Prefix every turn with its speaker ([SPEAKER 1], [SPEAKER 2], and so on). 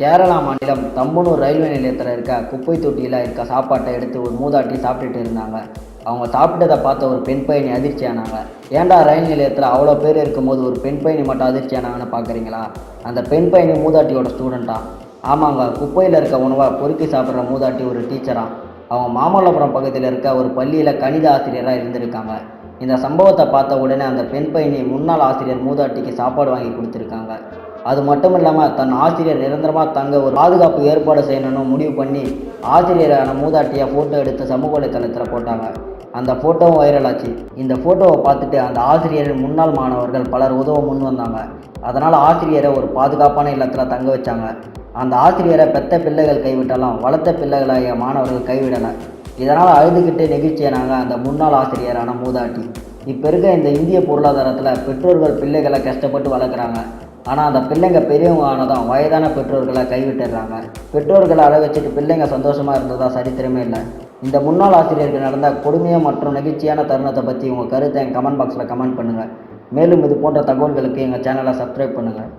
[SPEAKER 1] கேரளா மாநிலம் தம்பனூர் ரயில்வே நிலையத்தில் இருக்க குப்பை தொட்டியில் இருக்க சாப்பாட்டை எடுத்து ஒரு மூதாட்டி சாப்பிட்டுட்டு இருந்தாங்க. அவங்க சாப்பிட்டதை பார்த்த ஒரு பெண் பயணி அதிர்ச்சி ஆனாங்க. ஏன்டா ரயில் நிலையத்தில் அவ்வளோ பேர் இருக்கும்போது ஒரு பெண் பயணி மட்டும் அதிர்ச்சியானாங்கன்னு பார்க்குறீங்களா அந்த பெண் பயணி மூதாட்டியோட ஸ்டூடெண்ட்டா ஆமாங்க குப்பையில் இருக்க உணவை பொறுக்கி சாப்பிட்ற மூதாட்டி ஒரு டீச்சரா அவங்க மாமல்லபுரம் பகுதியில் இருக்க ஒரு பள்ளியில் கணித ஆசிரியராக இருந்திருக்காங்க. இந்த சம்பவத்தை பார்த்த உடனே அந்த பெண் பயணி முன்னாள் ஆசிரியர் மூதாட்டிக்கு சாப்பாடு வாங்கி கொடுத்துருக்காங்க. அது மட்டும் இல்லாமல் தன் ஆசிரியர் நிரந்தரமாக தங்க ஒரு பாதுகாப்பு ஏற்பாடு செய்யணும்னு முடிவு பண்ணி ஆசிரியரான மூதாட்டியை ஃபோட்டோ எடுத்து சமூக வலைத்தளத்தில் போட்டாங்க. அந்த ஃபோட்டோவும் வைரல் ஆச்சு. இந்த ஃபோட்டோவை பார்த்துட்டு அந்த ஆசிரியரின் முன்னாள் மாணவர்கள் பலர் உதவ முன் வந்தாங்க. அதனால் ஆசிரியரை ஒரு பாதுகாப்பான இல்லத்தில் தங்க வச்சாங்க. அந்த ஆசிரியரை பெத்த பிள்ளைகள் கைவிட்டாலும் வளர்த்த பிள்ளைகளாகிய மாணவர்கள் கைவிடலை. இதனால் அழுதுகிட்டே நெகிழ்ச்சியானாங்க அந்த முன்னாள் ஆசிரியரான மூதாட்டி. இப்போ இருக்க இந்த இந்திய பொருளாதாரத்தில் பெற்றோர்கள் பிள்ளைகளை கஷ்டப்பட்டு வளர்க்குறாங்க. ஆனால் அந்த பிள்ளைங்க பெரியவங்க ஆனதும் வயதான பெற்றோர்களை கைவிட்டுடுறாங்க. பெற்றோர்களை அழ வச்சுட்டு பிள்ளைங்க சந்தோஷமாக இருந்ததா சரித்திரமே இல்லை. இந்த முன்னாள் ஆசிரியருக்கு நடந்த கொடுமையாக மற்றும் நெகிழ்ச்சியான தருணத்தை பற்றி உங்கள் கருத்தை என் கமெண்ட் பாக்ஸில் கமெண்ட் பண்ணுங்கள் மேலும் இது போன்ற தகவல்களுக்கு எங்கள் சேனலை சப்ஸ்கிரைப் பண்ணுங்கள்